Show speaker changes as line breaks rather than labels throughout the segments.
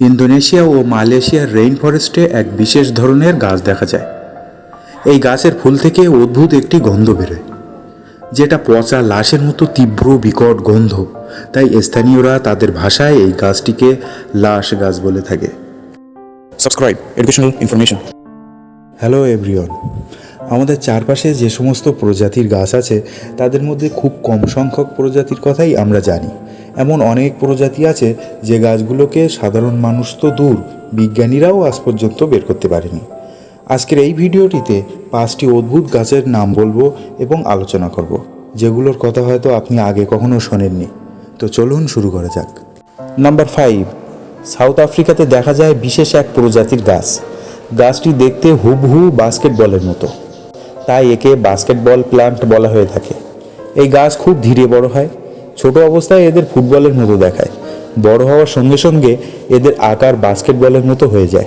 Indonesia ও মালয়েশিয়ার rain ফরেস্টে এক বিশেষ ধরনের গাছ দেখা যায়। এই গাছের ফুল থেকে অদ্ভুত একটি গন্ধ বেরোয় যেটা পচা লাশের মতো তীব্র বিকট গন্ধ। তাই স্থানীয়রা তাদের ভাষায় এই গাছটিকে লাশ গাছ বলে থাকে।
Subscribe Educational information.
Hello everyone আমাদের চারপাশে যে সমস্ত প্রজাতির গাছ আছে, তাদের মধ্যে খুব কম সংখ্যক প্রজাতির কথাই আমরা জানি। এমন অনেক প্রজাতি আছে যে গাছগুলোকে সাধারণ মানুষ তো দূর, বিজ্ঞানীরাও আজ পর্যন্ত বের করতে পারেনি। আজকের এই ভিডিওটিতে পাঁচটি অদ্ভুত গাছের নাম বলব এবং আলোচনা করব, যেগুলোর কথা হয়তো আপনি আগে কখনো শোনেননি। তো চলুন শুরু করা যাক। নাম্বার ফাইভ, সাউথ আফ্রিকাতে দেখা যায় বিশেষ এক প্রজাতির গাছ। গাছটি দেখতে হুবহু বাস্কেটবলের মতো। তাই একে বাস্কেটবল প্লান্ট বলা হয়ে থাকে। এই গাছ খুব ধীরে বড় হয়, ছোট অবস্থায় এদের ফুটবলের মতো দেখায়। বড় হওয়ার সঙ্গে সঙ্গে এদের আকার বাস্কেটবলের মতো হয়ে যায়।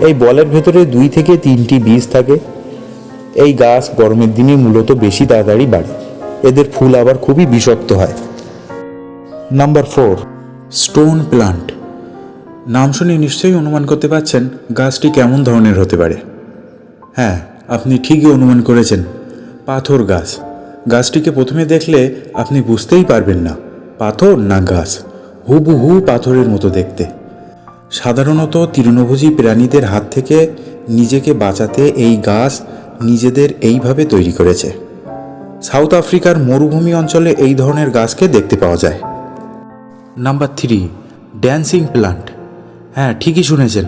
এই বলের ভেতরে দুই থেকে তিনটি বীজ থাকে। এই গাছ গরমের দিনে মূলত বেশি তাড়াতাড়ি বাড়ে। এদের ফুল আবার খুবই বিষাক্ত হয়। নাম্বার ফোর স্টোন প্লান্ট নাম শুনে নিশ্চয়ই অনুমান করতে পারছেন গাছটি কেমন ধরনের হতে পারে। হ্যাঁ আপনি ঠিকই অনুমান করেছেন। পাথর গাছ। গাছটিকে প্রথমে দেখলে আপনি বুঝতেই পারবেন না, পাথর না গাছ। হুবহু পাথরের মতো দেখতে। সাধারণত তৃণভোজী প্রাণীদের হাত থেকে নিজেকে বাঁচাতে এই গাছ নিজেদের এইভাবে তৈরি করেছে। সাউথ আফ্রিকার মরুভূমি অঞ্চলে এই ধরনের গাছকে দেখতে পাওয়া যায়। Number three, dancing plant. হ্যাঁ ঠিকই শুনেছেন।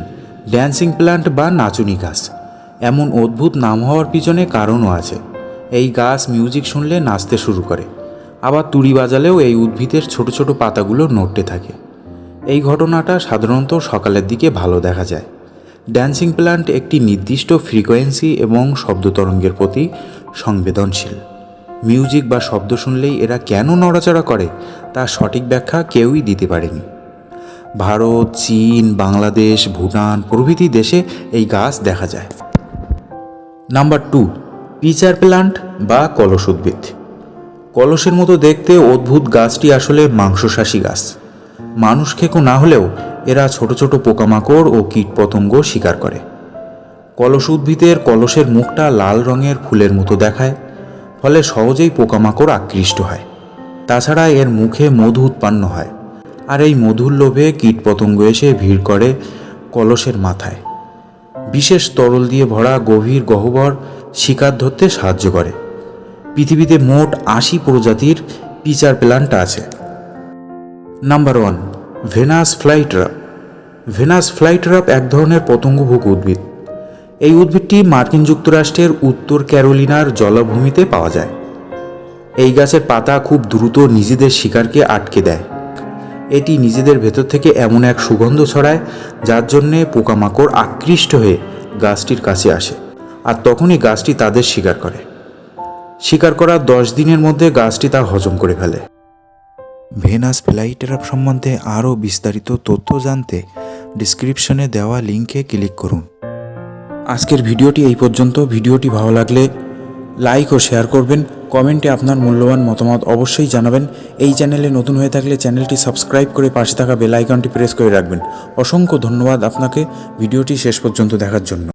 ড্যান্সিং প্লান্ট বা নাচুনি গাছ। এমন অদ্ভুত নাম হওয়ার পিছনে কারণও আছে। এই গাছ মিউজিক শুনলে নাচতে শুরু করে। আবার তুড়ি বাজালেও এই উদ্ভিদের ছোট ছোট পাতাগুলো নড়তে থাকে। এই ঘটনাটা সাধারণত সকালের দিকে ভালো দেখা যায়। ড্যান্সিং প্ল্যান্ট একটি নির্দিষ্ট ফ্রিকোয়েন্সি এবং শব্দ তরঙ্গের প্রতি সংবেদনশীল। মিউজিক বা শব্দ শুনলেই এরা কেন নড়াচড়া করে, তার সঠিক ব্যাখ্যা কেউই দিতে পারেনি। ভারত, চীন, বাংলাদেশ, ভুটান প্রভৃতি দেশে এই গাছ দেখা যায়। নাম্বার টু পিচার প্লান্ট বা কলস উদ্ভিদ। কলসের মতো দেখতে অদ্ভুত গাছটি আসলে মাংসশাসী গাছ। মানুষ খেকো না হলেও এরা ছোট ছোট পোকামাকড় ও কীটপতঙ্গ শিকার করে। কলস উদ্ভিদের কলসের মুখটা লাল রঙের ফুলের মতো দেখায়, ফলে সহজেই পোকামাকড় আকৃষ্ট হয়। তাছাড়া এর মুখে মধু উৎপন্ন হয়, আর এই মধুর লোভে কীটপতঙ্গ এসে ভিড় করে কলসের মাথায়। বিশেষ তরল দিয়ে ভরা গভীর গহ্বর শিকার ধরতে সাহায্য করে। পৃথিবীতে মোট আশি প্রজাতির পিচার প্ল্যান্ট আছে। Number one, Venus flytrap Venus flytrap এক ধরনের পতঙ্গভোগ উদ্ভিদ। এই উদ্ভিদটি মার্কিন যুক্তরাষ্ট্রের উত্তর ক্যারোলিনার জলাভূমিতে পাওয়া যায়। এই গাছের পাতা খুব দ্রুত নিজেদের শিকারকে আটকে দেয়। এটি নিজেদের ভেতর থেকে এমন এক সুগন্ধ ছড়ায়, যার জন্যে পোকামাকড় আকৃষ্ট হয়ে গাছটির কাছে আসে, আর তখনই গাছটি তাদের শিকার করে। শিকার করার দশ দিনের মধ্যে গাছটি তা হজম করে ফেলে। ভেনাস ফ্লাইটেরাপ সম্বন্ধে আরও বিস্তারিত তথ্য জানতে ডিসক্রিপশনে দেওয়া লিঙ্কে ক্লিক করুন। আজকের ভিডিওটি এই পর্যন্ত। ভিডিওটি ভালো লাগলে লাইক ও শেয়ার করবেন কমেন্টে আপনার মূল্যবান মতামত অবশ্যই জানাবেন। এই চ্যানেলে নতুন হয়ে থাকলে চ্যানেলটি সাবস্ক্রাইব করে পাশে থাকা বেল আইকনটি প্রেস করে রাখবেন। অসংখ্য ধন্যবাদ আপনাকে ভিডিওটি শেষ পর্যন্ত দেখার জন্য।